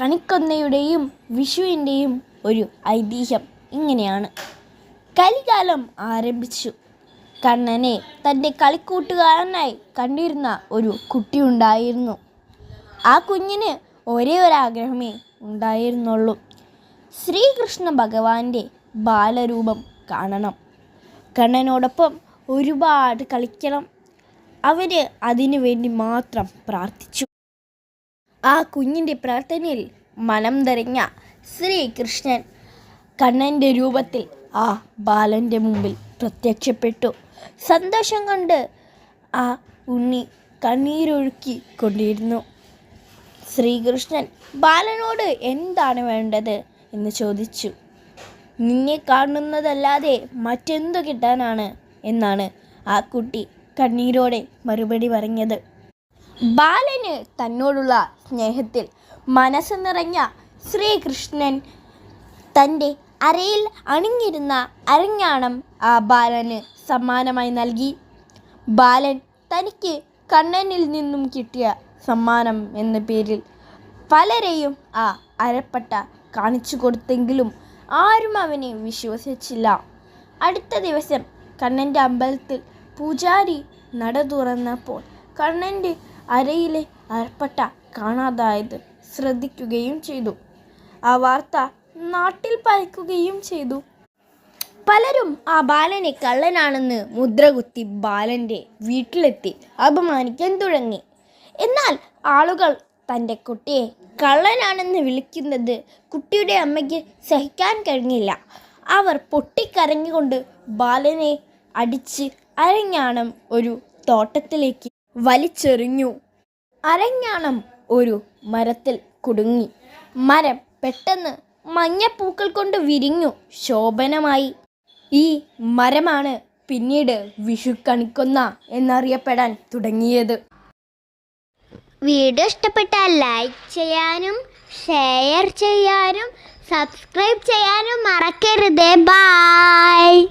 കണിക്കൊന്നയുടെയും വിഷുവിന്റെയും ഒരു ഐതിഹ്യം ഇങ്ങനെയാണ്. കലികാലം ആരംഭിച്ചു. കണ്ണനെ തന്റെ കളിക്കൂട്ടുകാരനായി കണ്ടിരുന്ന ഒരു കുട്ടിയുണ്ടായിരുന്നു ആ കുഞ്ഞിന് ഒരേ ഒരു ആഗ്രഹമേ ഉണ്ടായിരുന്നുള്ളൂ. ശ്രീകൃഷ്ണ ഭഗവാന്റെ ബാലരൂപം കാണണം. കണ്ണനോടൊപ്പം ഒരുപാട് കളിക്കണം. അവർ അതിനു വേണ്ടി മാത്രം പ്രാർത്ഥിച്ചു. ആ കുഞ്ഞിന്റെ പ്രാർത്ഥനയിൽ മനം നിറഞ്ഞ ശ്രീകൃഷ്ണൻ കണ്ണന്റെ രൂപത്തിൽ ആ ബാലന്റെ മുമ്പിൽ പ്രത്യക്ഷപ്പെട്ടു. സന്തോഷം കൊണ്ട് ആ ഉണ്ണി കണ്ണീരൊഴുക്കി കൊണ്ടിരുന്നു. ശ്രീകൃഷ്ണൻ ബാലനോട് എന്താണ് വേണ്ടത്? എന്ന് ചോദിച്ചു. നിന്നെ കാണുന്നതല്ലാതെ മറ്റെന്തു കിട്ടാനാണ്? എന്നാണ് ആ കുട്ടി കണ്ണീരോടെ മറുപടി പറഞ്ഞത്. ബാലന് തന്നോടുള്ള സ്നേഹത്തിൽ മനസ്സ് നിറഞ്ഞ ശ്രീകൃഷ്ണൻ തന്റെ അരയിൽ അണിഞ്ഞിരുന്ന അരഞ്ഞാണം ആ ബാലന് സമ്മാനമായി നൽകി. ബാലൻ തനിക്ക് കണ്ണനിൽ നിന്നും കിട്ടിയ സമ്മാനം എന്ന പേരിൽ പലരെയും ആ അരപ്പട്ട കാണിച്ചു കൊടുത്തെങ്കിലും ആരും അവനെ വിശ്വസിച്ചില്ല. അടുത്ത ദിവസം കണ്ണന്റെ അമ്പലത്തിൽ പൂജാരി നട തുറന്നപ്പോൾ കണ്ണന്റെ അരയിലെ അരപ്പട്ട കാണാതായത് ശ്രദ്ധിക്കുകയും ചെയ്തു. ആ വാർത്ത നാട്ടിൽ പരക്കുകയും ചെയ്തു. പലരും ആ ബാലനെ കള്ളനാണെന്ന് മുദ്രകുത്തി ബാലന്റെ വീട്ടിലെത്തി അപമാനിക്കാൻ തുടങ്ങി. എന്നാൽ ആളുകൾ തന്റെ കുട്ടിയെ കള്ളനാണെന്ന് വിളിക്കുന്നത് കുട്ടിയുടെ അമ്മയ്ക്ക് സഹിക്കാൻ കഴിഞ്ഞില്ല. അവർ പൊട്ടിക്കരഞ്ഞുകൊണ്ട് ബാലനെ അടിച്ച് അരഞ്ഞാണം ഒരു തോട്ടത്തിലേക്ക് വലിച്ചെറിഞ്ഞു. അരഞ്ഞാണം ഒരു മരത്തിൽ കുടുങ്ങി. മരം പെട്ടെന്ന് മഞ്ഞപ്പൂക്കൾ കൊണ്ട് വിരിഞ്ഞു ശോഭനമായി. ഈ മരമാണ് പിന്നീട് വിഷു കണിക്കൊന്ന എന്നറിയപ്പെടാൻ തുടങ്ങിയത്. വീഡിയോ ഇഷ്ടപ്പെട്ടാൽ ലൈക്ക് ചെയ്യാനും ഷെയർ ചെയ്യാനും സബ്സ്ക്രൈബ് ചെയ്യാനും മറക്കരുത്. ബായ്.